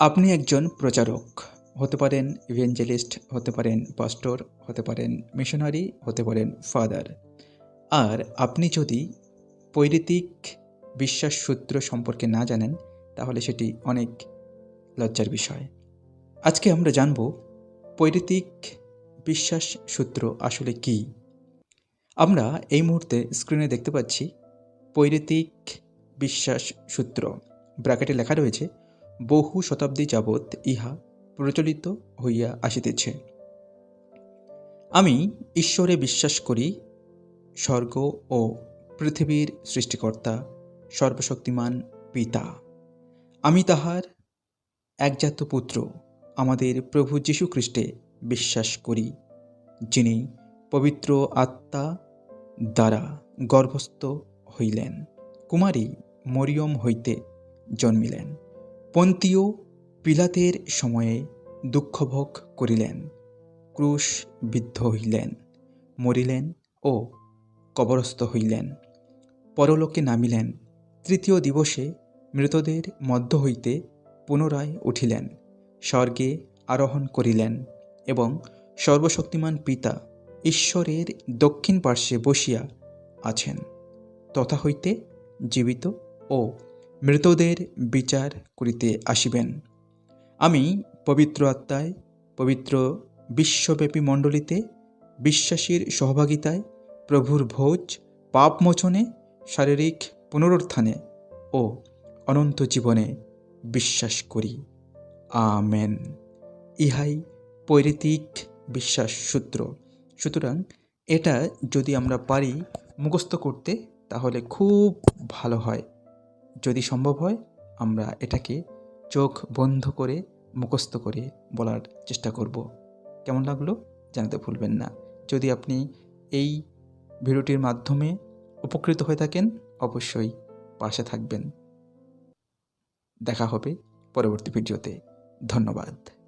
আপনি একজন প্রচারক, হতে পারেন ইভেঞ্জেলিস্ট হতে পারেন পাস্টর হতে পারেন মিশনারি হতে পারেন ফাদার আর আপনি যদি পৈরিতিক বিশ্বাস সূত্র সম্পর্কে না জানেন, তাহলে সেটি অনেক লজ্জার বিষয়। আজকে আমরা জানব পৈরিতিক বিশ্বাস সূত্র আসলে কি। আমরা এই মুহূর্তে স্ক্রিনে দেখতে পাচ্ছি পৈরিতিক বিশ্বাস সূত্র, ব্র্যাকেটে লেখা রয়েছে বহু শতাব্দী যাবৎ ইহা প্রচলিত হইয়া আসিতেছে। আমি ঈশ্বরে বিশ্বাস করি, স্বর্গ ও পৃথিবীর সৃষ্টিকর্তা, সর্বশক্তিমান পিতা। আমি তাহার একজাত পুত্র, আমাদের প্রভু যীশু খ্রিস্টে বিশ্বাস করি, যিনি পবিত্র আত্মা দ্বারা গর্ভস্থ হইলেন, কুমারী মরিয়ম হইতে জন্মিলেন। পন্তীয় পিলাতের সময়ে দুঃখভোগ করিলেন, ক্রুশ বিদ্ধ হইলেন, মরিলেন ও কবরস্থ হইলেন। পরলোকে নামিলেন, তৃতীয় দিবসে মৃতদের মধ্য হইতে পুনরায় উঠিলেন, স্বর্গে আরোহণ করিলেন এবং সর্বশক্তিমান পিতা ঈশ্বরের দক্ষিণ পার্শ্বে বসিয়া আছেন, তথা হইতে জীবিত ও মৃতদের বিচার করিতে আসিবেন। আমি পবিত্র আত্মায়, পবিত্র বিশ্বব্যাপী মণ্ডলীতে, বিশ্বাসীর সহভাগিতায়, প্রভুর ভোজ পাপমোচনে শারীরিক পুনরুত্থানে ও অনন্ত জীবনে বিশ্বাস করি। আমেন। ইহাই পৈরিতিক বিশ্বাস সূত্র। সুতরাং এটা যদি আমরা পারি মুখস্থ করতে, তাহলে খুব ভালো হয়। যদি সম্ভব হয়, আমরা এটাকে চোখ বন্ধ করে মুখস্থ করে বলার চেষ্টা করব। কেমন লাগল জানতে ভুলবেন না। যদি আপনি এই ভিডিওটির মাধ্যমে উপকৃত হয়ে থাকেন, অবশ্যই পাশে থাকবেন। দেখা হবে পরবর্তী ভিডিওতে। ধন্যবাদ।